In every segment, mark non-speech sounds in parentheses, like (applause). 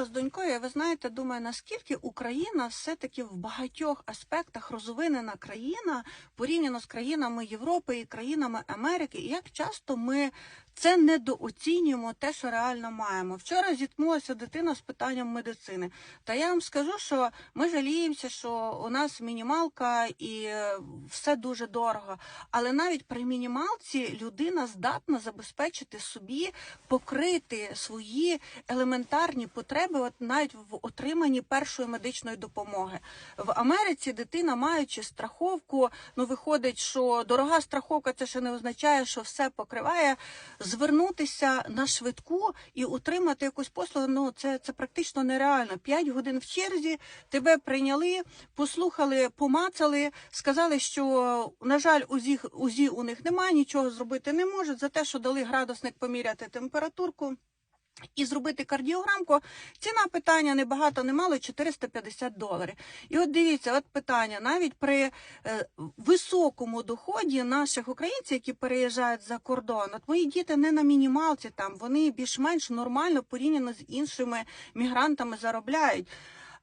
говорила з донькою, ви знаєте, думаю, наскільки Україна все-таки в багатьох аспектах розвинена країна порівняно з країнами Європи і країнами Америки, і як часто ми це недооцінюємо те, що реально маємо. Вчора зіткнулася дитина з питанням медицини. Та я вам скажу, що ми жаліємося, що у нас мінімалка і е, все дуже дорого. Але навіть при мінімалці людина здатна забезпечити собі покрити свої елементарні потреби, от навіть в отриманні першої медичної допомоги. В Америці дитина, маючи страховку, ну виходить, що дорога страховка це ще не означає, що все покриває. Звернутися на швидку і отримати якусь послугу, ну це, це практично нереально. П'ять годин в черзі тебе прийняли, послухали, помацали, сказали, що на жаль, УЗІ, УЗІ у них немає, нічого зробити не можуть. За те, що дали градусник поміряти температурку. І зробити кардіограмку. Ціна питання не багато, не мало 450 доларів. І от дивіться, от питання навіть при е, високому доході наших українців, які переїжджають за кордон, от мої діти не на мінімалці, там вони більш-менш нормально порівняно з іншими мігрантами заробляють.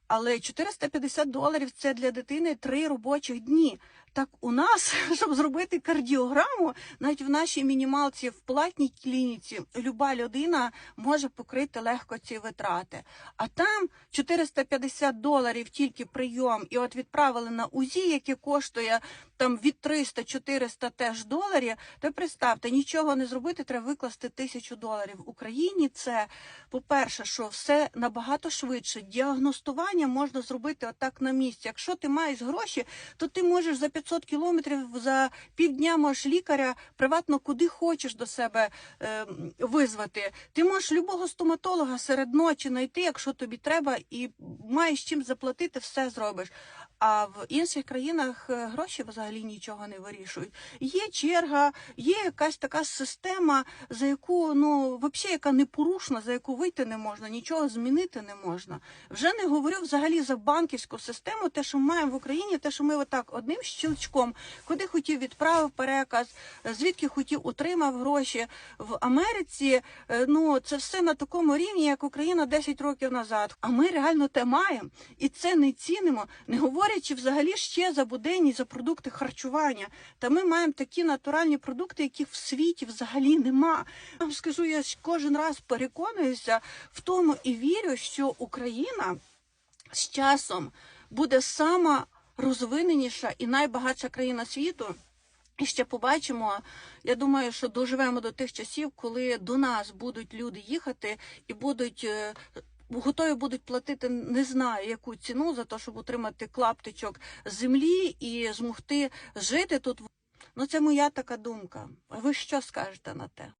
Але 450 доларів це для дитини три робочих дні. Так у нас, (laughs) щоб зробити кардіограму, навіть в нашій мінімалці в платній клініці люба людина може покрити легко ці витрати. А там 450 доларів тільки прийом, і от відправили на УЗІ, яке коштує там від 300-400 теж доларів. То представте, нічого не зробити, треба викласти тисячу доларів. В Україні це, по-перше, що все набагато швидше. Діагностування можна зробити отак на місці. Якщо ти маєш гроші, то ти можеш за 500 кілометрів за півдня можеш лікаря приватно куди хочеш до себе е, визвати. Ти можеш любого стоматолога серед ночі знайти, якщо тобі треба, і маєш чим заплатити, все зробиш. А в інших країнах е, гроші взагалі нічого не вирішують. Є черга, є якась така система, за яку ну взагалі яка непорушна, за яку вийти не можна, нічого змінити не можна. Вже не говорю взагалі за банківську систему, те, що ми маємо в Україні, те, що ми отак одним щелчком, куди хотів відправив переказ, звідки хотів отримав гроші в Америці. е, Ну це все на такому рівні, як Україна 10 років назад. А ми реально те маємо і це не цінимо, не говорячи взагалі ще за буденність, за продукти харчування. Та ми маємо такі натуральні продукти, яких в світі взагалі нема. Я вам скажу, я кожен раз переконуюся в тому і вірю, що Україна з часом буде сама розвиненіша і найбагатша країна світу. І ще побачимо. Я думаю, що доживемо до тих часів, коли до нас будуть люди їхати і будуть. е, Готові будуть платити не знаю яку ціну за те, щоб отримати клаптичок землі і змогти жити тут. Ну це моя така думка. Ви що скажете на те?